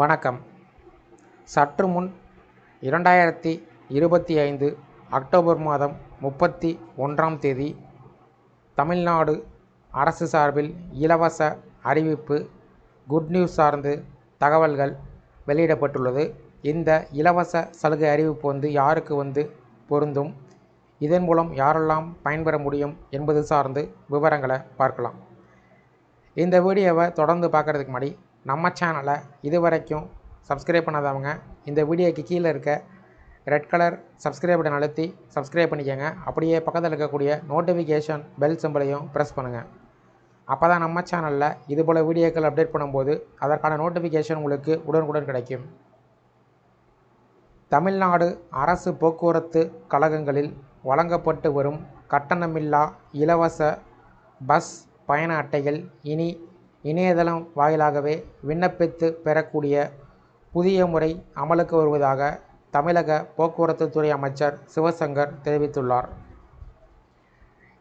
வணக்கம். சற்று முன் இரண்டாயிரத்தி இருபத்தி ஐந்து அக்டோபர் மாதம் முப்பத்தி ஒன்றாம் தேதி தமிழ்நாடு அரசு சார்பில் இலவச அறிவிப்பு குட் நியூஸ் சார்ந்து தகவல்கள் வெளியிடப்பட்டுள்ளது. இந்த இலவச சலுகை அறிவிப்பு வந்து யாருக்கு வந்து பொருந்தும்? இதன் மூலம் யாரெல்லாம் பயன்பெற முடியும் என்பது சார்ந்து விவரங்களை பார்க்கலாம். இந்த வீடியோவை தொடர்ந்து பார்க்குறதுக்கு முன்னாடி நம்ம சேனலை இது வரைக்கும் சப்ஸ்கிரைப் பண்ணாதவங்க இந்த வீடியோக்கு கீழே இருக்க ரெட் கலர் சப்ஸ்கிரைப் பட்டன் அழுத்தி சப்ஸ்கிரைப் பண்ணிக்கோங்க. அப்படியே பக்கத்தில் இருக்கக்கூடிய நோட்டிஃபிகேஷன் பெல் சிம்பிளையும் ப்ரெஸ் பண்ணுங்கள் அப்போ தான் நம்ம சேனலில் இது போல் வீடியோக்கள் அப்டேட் பண்ணும்போது அதற்கான நோட்டிஃபிகேஷன் உங்களுக்கு உடனுக்குடன் கிடைக்கும். தமிழ்நாடு அரசு போக்குவரத்து கழகங்களில் வழங்கப்பட்டு வரும் கட்டணமில்லா இலவச பஸ் பயண அட்டைகள் இனி இணையதளம் வாயிலாகவே விண்ணப்பித்து பெறக்கூடிய புதிய முறை அமலுக்கு வருவதாக தமிழக போக்குவரத்து துறை அமைச்சர் சிவசங்கர் தெரிவித்துள்ளார்.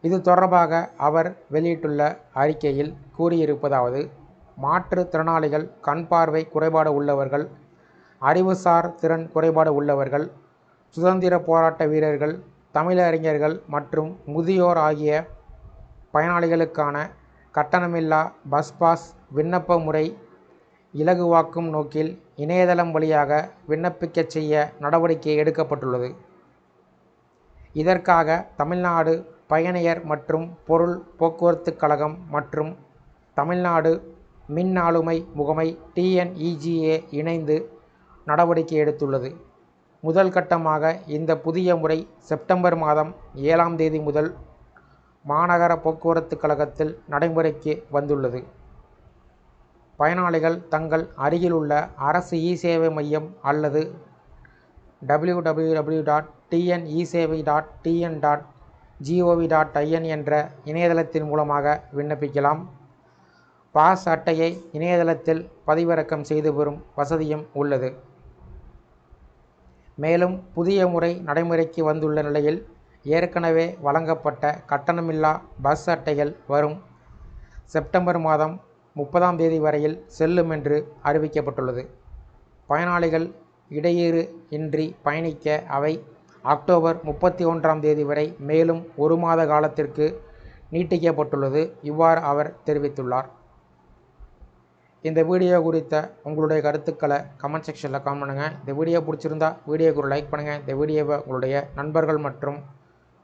இது தொடர்பாக அவர் வெளியிட்டுள்ள அறிக்கையில் கூறியிருப்பதாவது மாற்றுத்திறனாளிகள் கண் பார்வை குறைபாடு உள்ளவர்கள் அறிவுசார் திறன் குறைபாடு உள்ளவர்கள் சுதந்திர போராட்ட வீரர்கள் தமிழறிஞர்கள் மற்றும் முதியோர் ஆகிய பயனாளிகளுக்கான கட்டணமில்லா பஸ் பாஸ் விண்ணப்ப முறை இலகுவாக்கும் நோக்கில் இணையதளம் வழியாக விண்ணப்பிக்கச் செய்ய நடவடிக்கை எடுக்கப்பட்டுள்ளது. இதற்காக தமிழ்நாடு பயணியர் மற்றும் பொருள் போக்குவரத்து கழகம் மற்றும் தமிழ்நாடு மின் ஆளுமை முகமை டிஎன்இஜிஏ இணைந்து நடவடிக்கை எடுத்துள்ளது. முதல் கட்டமாக இந்த புதிய முறை செப்டம்பர் மாதம் ஏழாம் தேதி முதல் மாநகர போக்குவரத்து கழகத்தில் நடைமுறைக்கு வந்துள்ளது. பயனாளிகள் தங்கள் அருகிலுள்ள அரசு இ சேவை மையம் அல்லது W W W dot டிஎன்இசேவை dot TN dot GOV dot IN என்ற இணையதளத்தின் மூலமாக விண்ணப்பிக்கலாம். பாஸ் அட்டையை இணையதளத்தில் பதிவிறக்கம் செய்து பெறும் வசதியும் உள்ளது. மேலும் புதிய முறை நடைமுறைக்கு வந்துள்ள நிலையில் ஏற்கனவே வழங்கப்பட்ட கட்டணமில்லா பஸ் அட்டைகள் வரும் செப்டம்பர் மாதம் முப்பதாம் தேதி வரையில் செல்லும் என்று அறிவிக்கப்பட்டுள்ளது. பயனாளிகள் இடையூறு இன்றி பயணிக்க அவை அக்டோபர் முப்பத்தி ஒன்றாம் தேதி வரை மேலும் ஒரு மாத காலத்திற்கு நீட்டிக்கப்பட்டுள்ளது இவ்வாறு அவர் தெரிவித்துள்ளார். இந்த வீடியோ குறித்த உங்களுடைய கருத்துக்களை கமெண்ட் செக்ஷனில் கமெண்ட் பண்ணுங்கள் இந்த வீடியோ பிடிச்சிருந்தா வீடியோக்கு ஒரு லைக் பண்ணுங்கள் இந்த வீடியோவை உங்களுடைய நண்பர்கள் மற்றும்